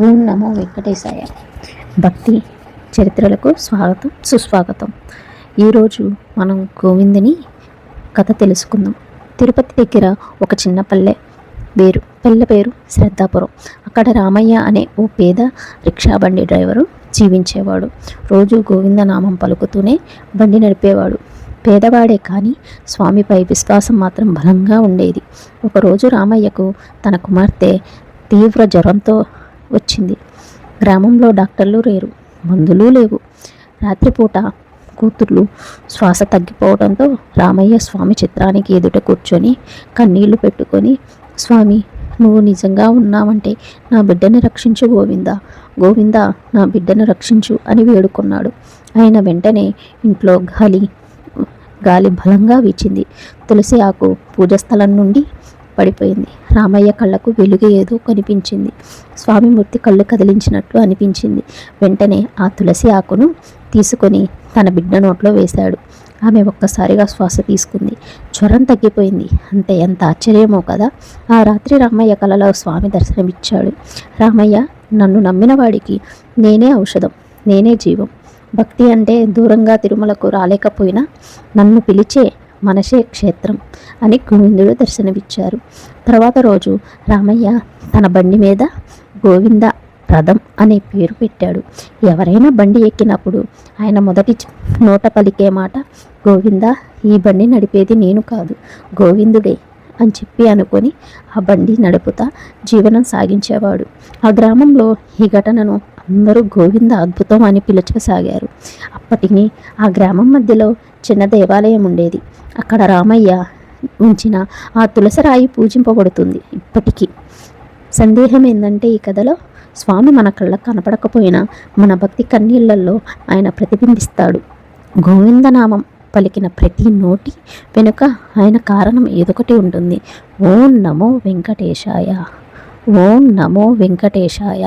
ఓం నమో వెంకటేశాయ. భక్తి చరిత్రలకు స్వాగతం సుస్వాగతం. ఈరోజు మనం గోవిందుని కథ తెలుసుకుందాం. తిరుపతి దగ్గర ఒక చిన్న పల్లె పేరు పల్లె పేరు శ్రద్ధాపురం. అక్కడ రామయ్య అనే ఓ పేద రిక్షా బండి డ్రైవరు జీవించేవాడు. రోజు గోవింద నామం పలుకుతూనే బండి నడిపేవాడు. పేదవాడే కానీ స్వామిపై విశ్వాసం మాత్రం బలంగా ఉండేది. ఒకరోజు రామయ్యకు తన కుమార్తె తీవ్ర జ్వరంతో వచ్చింది. గ్రామంలో డాక్టర్లు లేరు మందులు లేవు. రాత్రిపూట కూతుర్లు శ్వాస తగ్గిపోవడంతో రామయ్య స్వామి చిత్రానికి ఎదుట కూర్చొని కన్నీళ్ళు పెట్టుకొని స్వామి నువ్వు నిజంగా ఉన్నావంటే నా బిడ్డను రక్షించు గోవింద. గోవింద నా బిడ్డను రక్షించు అని వేడుకున్నాడు. ఆయన వెంటనే ఇంట్లో గాలి గాలి బలంగా వీచింది. తులసి ఆకు పూజస్థలం నుండి పడిపోయింది. రామయ్య కళ్ళకు వెలుగు ఏదో కనిపించింది. స్వామిమూర్తి కళ్ళు కదిలించినట్లు అనిపించింది. వెంటనే ఆ తులసి ఆకును తీసుకొని తన బిడ్డ నోట్లో వేశాడు. ఆమె ఒక్కసారిగా శ్వాస తీసుకుంది. జ్వరం తగ్గిపోయింది. అంతే ఎంత ఆశ్చర్యమో కదా! ఆ రాత్రి రామయ్య కలలో స్వామి దర్శనమిచ్చాడు. రామయ్య నన్ను నమ్మిన వాడికి నేనే ఔషధం నేనే జీవం. భక్తి అంటే దూరంగా తిరుమలకు రాలేకపోయినా నన్ను పిలిచే మనసే క్షేత్రం అని గోవిందుడు దర్శనమిచ్చారు. తర్వాత రోజు రామయ్య తన బండి మీద గోవింద రథం అనే పేరు పెట్టాడు. ఎవరైనా బండి ఎక్కినప్పుడు ఆయన మొదటి నోట పలికే మాట గోవింద ఈ బండి నడిపేది నేను కాదు గోవిందుడే అని చెప్పి అనుకొని ఆ బండి నడుపుతా జీవనం సాగించేవాడు. ఆ గ్రామంలో ఈ ఘటనను అందరూ గోవింద అద్భుతం అని పిలుచసాగారు. అప్పటికి ఆ గ్రామం మధ్యలో చిన్న దేవాలయం ఉండేది. అక్కడ రామయ్య ఉంచిన ఆ తులసిరాయి పూజింపబడుతుంది ఇప్పటికీ. సందేహం ఏంటంటే ఈ కథలో స్వామి మన కళ్ళకు కనపడకపోయినా మన భక్తి కన్నీళ్ళలో ఆయన ప్రతిబింబిస్తాడు. గోవిందనామం పలికిన ప్రతి నోటి వెనుక ఆయన కారణం ఏదొకటి ఉంటుంది. ఓం నమో వెంకటేశాయ. ఓం నమో వెంకటేశాయ.